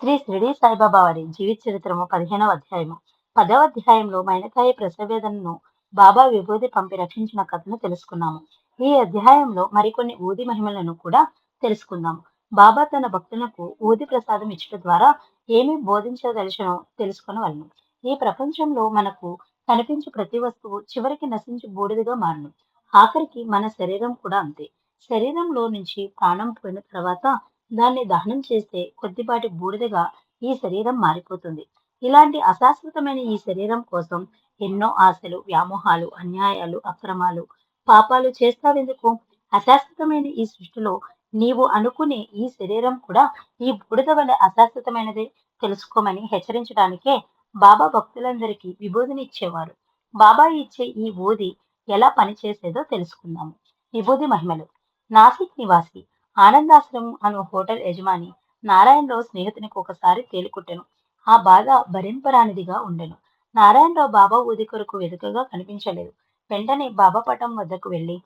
శ్రీ షిరిడి సాయిబాబా వారి జీవిత చరిత్రము పదిహేనవ అధ్యాయము. పదవ అధ్యాయంలో మైనకాయ ప్రసవేదనను బాబా విభూది పంపి రక్షించిన కథను తెలుసుకున్నాము. ఈ అధ్యాయంలో మరికొన్ని ఊది మహిమలను కూడా తెలుసుకుందాము. బాబా తన భక్తులకు ఊది ప్రసాదం ఇచ్చట ద్వారా ఏమి బోధించదలిచనో తెలుసుకునవలను ఈ ప్రపంచంలో మనకు కనిపించే ప్రతి వస్తువు చివరికి నశించి బూడిదగా మారును. ఆఖరికి మన శరీరం కూడా అంతే. శరీరంలో నుంచి ప్రాణం పోయిన తర్వాత దాన్ని దహనం చేస్తే కొద్దిపాటి బూడిదగా ఈ శరీరం మారిపోతుంది. ఇలాంటి అశాశ్వతమైన ఈ శరీరం కోసం ఎన్నో ఆశలు వ్యామోహాలు అన్యాయాలు అక్రమాలు పాపాలు చేస్తావెందుకు? అశాశ్వతమైన ఈ సృష్టిలో నీవు అనుకునే ఈ శరీరం కూడా ఈ బూడిద వల్ల అశాశ్వతమైనదే తెలుసుకోమని హెచ్చరించడానికే బాబా భక్తులందరికీ విభూదిని ఇచ్చేవారు. బాబా ఇచ్చే ఈ ఊది ఎలా పనిచేసేదో తెలుసుకుందాము. విభూది మహిమలు. నాసిక్ నివాసి ఆనందాశ్రమం అను హోటల్ యజమాని నారాయణరావు స్నేహితునికి ఒకసారి తేలికుట్టెను. ఆ బాధ భరింపరానిదిగా ఉండెను. నారాయణరావు బాబా ఊది కొరకు వెనుకగా కనిపించలేదు. వెంటనే బాబా పటం వద్దకు వెళ్ళి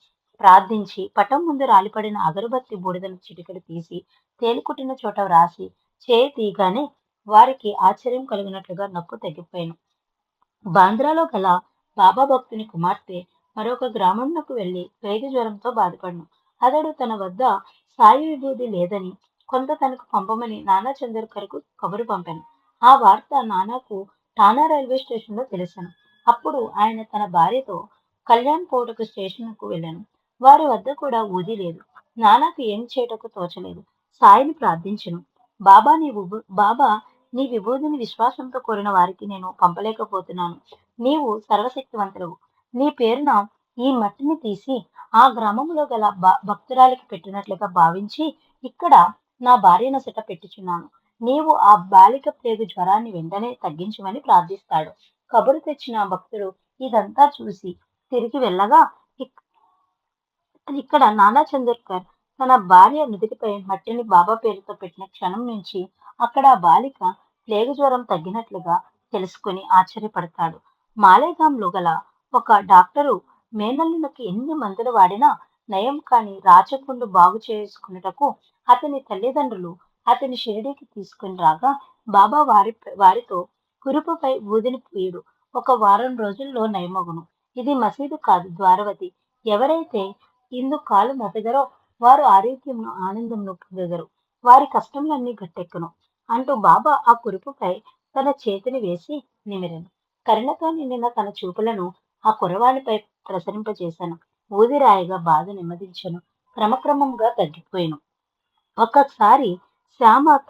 ప్రార్థించి పటం ముందు రాలిపడిన అగరబత్తి బూడిదను చిటికలు తీసి తేలికుట్టిన చోట వ్రాసి చేయి తీయగానే వారికి ఆశ్చర్యం కలిగినట్లుగా నొప్పు తగ్గిపోయాను బాంద్రాలో గల బాబా భక్తుని కుమార్తె మరొక గ్రామంలోకి వెళ్ళి వేగ జ్వరంతో బాధపడను. అతడు తన వద్ద సాయి విభూది లేదని కొంత తనకు పంపమని నానా చంద్రకర్కు కబురు పంపాను. ఆ వార్త నానాకు టానా రైల్వే స్టేషన్లో తెలిసాను. అప్పుడు ఆయన తన భార్యతో కళ్యాణ్ కోటకు స్టేషన్కు వెళ్ళాను. వారి వద్ద కూడా ఊది లేదు. నానాకు ఏం చేయటకు తోచలేదు. సాయిని ప్రార్థించను. బాబా నీ బాబా నీ విభూతిని విశ్వాసంతో కోరిన వారికి నేను పంపలేకపోతున్నాను. నీవు సర్వశక్తివంతుడవు నీ పేరున ఈ మట్టిని తీసి ఆ గ్రామంలో గల భ- భక్తురాలికి పెట్టినట్లుగా భావించి ఇక్కడ నా భార్య నొసట పెట్టుచున్నాను. నీవు ఆ బాలిక ప్రేగు జ్వరాన్ని వెంటనే తగ్గించమని ప్రార్థిస్తాడు. కబురు తెచ్చిన భక్తుడు ఇదంతా చూసి తిరిగి వెళ్ళగా ఇక్కడ నానా చంద్రకర్ తన భార్య నుదిటిపై మట్టిని బాబా పేరుతో పెట్టిన క్షణం నుంచి అక్కడ ఆ బాలిక ప్లేగు జ్వరం తగ్గినట్లుగా తెలుసుకుని ఆశ్చర్యపడతాడు. మాలేగాంలో గల ఒక డాక్టరు మేనల్లునకి ఎన్ని మందులు వాడినా నయం కాని రాచకుండు బాగు చేసుకున్నటకు అతని తల్లిదండ్రులు అతని షిరిడీకి తీసుకుని రాగా బాబా వారి వారితో కురుపుపై ఊదిని పూయుడు ఒక వారం రోజుల్లో నయమగును. ఇది మసీదు కాదు ద్వారవతి. ఎవరైతే ఇందు కాలు మసగరో వారు ఆరోగ్యమును ఆనందమును పొందగరు. వారి కష్టములన్నీ గట్టెక్కును. అంటూ బాబా ఆ కురుపుపై తన చేతిని వేసి నిమిరను. కరుణతో నిండిన తన చూపులను ఆ కురవానిపై ప్రసరింపజేశాను ఊదిరాయిగా బాధ నెమ్మదించను. క్రమక్రమంగా తగ్గిపోయాను. ఒక్కసారి శ్యామ